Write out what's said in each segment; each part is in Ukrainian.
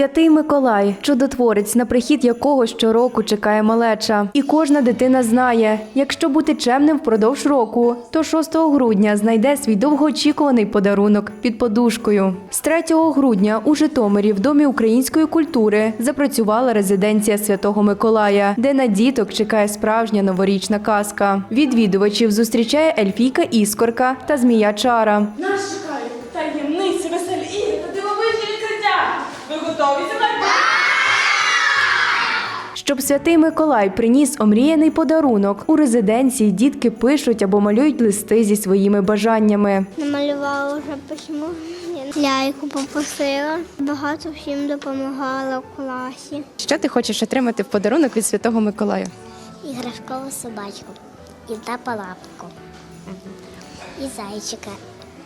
Святий Миколай, чудотворець, на прихід якого щороку чекає малеча. І кожна дитина знає, якщо бути чемним впродовж року, то 6 грудня знайде свій довгоочікуваний подарунок під подушкою. З 3 грудня у Житомирі в Домі української культури запрацювала резиденція Святого Миколая, де на діток чекає справжня новорічна казка. Відвідувачів зустрічає Ельфійка Іскорка та Змія Чара. Нас чекають таємниці, веселі та дивовижні. Ви готові зі мною? Щоб святий Миколай приніс омріяний подарунок, у резиденції дітки пишуть або малюють листи зі своїми бажаннями. Намалювала вже письмо. Ляйку попросила. Багато всім допомагала в класі. Що ти хочеш отримати в подарунок від святого Миколая? Іграшкову собачку. І тапалапку. І зайчика.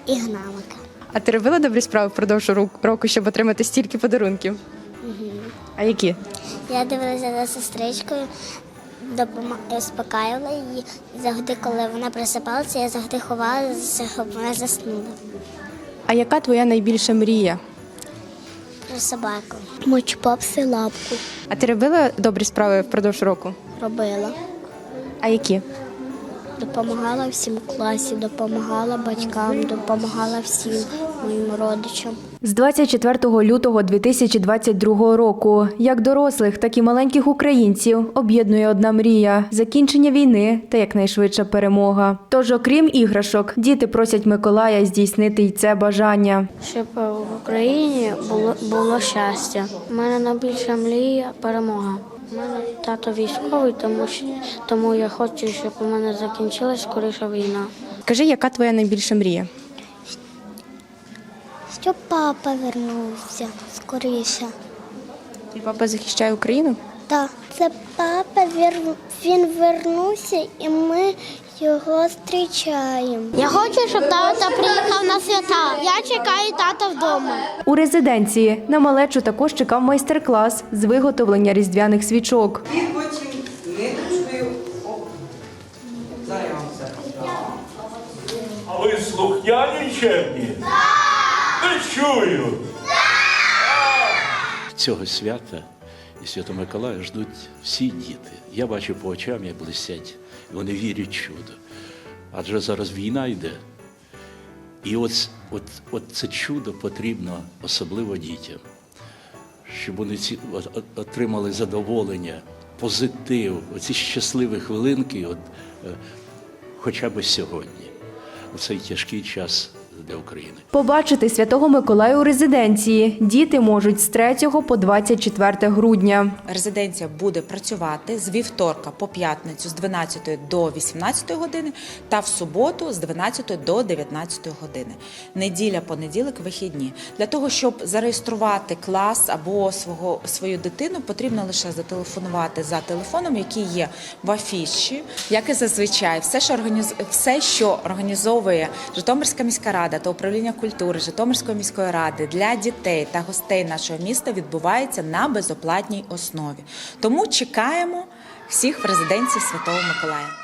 І гналика. А ти робила добрі справи впродовж року, щоб отримати стільки подарунків? А які? Я дивилася за сестричкою, успокаювала її. Завжди, коли вона просипалася, я завжди ховалася, щоб вона заснула. А яка твоя найбільша мрія? Про собаку. Мочу попси лапку А ти робила добрі справи впродовж року? робила. А які? Допомагала всім в класі, допомагала батькам, допомагала всім моїм родичам. З 24 лютого 2022 року як дорослих, так і маленьких українців об'єднує одна мрія закінчення війни та якнайшвидша перемога. Тож, окрім іграшок, діти просять Миколая здійснити й це бажання. щоб в Україні було, було щастя. У мене найбільша мрія перемога. У мене тато військовий, тому, що, тому я хочу, щоб у мене закінчилась скоріше війна. Скажи, яка твоя найбільша мрія? Щоб папа вернувся скоріше. Твій папа захищає Україну? Так, це папа він вернувся і ми його зустрічаємо. Я хочу, щоб тато. Я чекаю тата вдома. У резиденції на малечу також чекав майстер-клас з виготовлення різдвяних свічок. Потім ниточкою. А ви слухняні й чемні? Не чую. Цього свята і Святого Миколая ждуть всі діти. Я бачу по очам, як блистять. Вони вірять чудо. Адже зараз війна йде. І от, от, от це чудо потрібно особливо дітям, щоб вони ці, от- от- отримали задоволення, позитив, оці щасливі хвилинки, от, е, хоча б сьогодні, у цей тяжкий час для України. Побачити святого Миколая у резиденції діти можуть з 3 по 24 грудня. Резиденція буде працювати з вівторка по п'ятницю з 12 до 18 години та в суботу з 12 до 19 години. Неділя, понеділок, вихідні. Для того, щоб зареєструвати клас або свого свою дитину, потрібно лише зателефонувати за телефоном, який є в афіші, як і зазвичай, все, що організ... все, що організовує Житомирська міська рада та управління культури Житомирської міської ради для дітей та гостей нашого міста відбувається на безоплатній основі. Тому чекаємо всіх в резиденції Святого Миколая.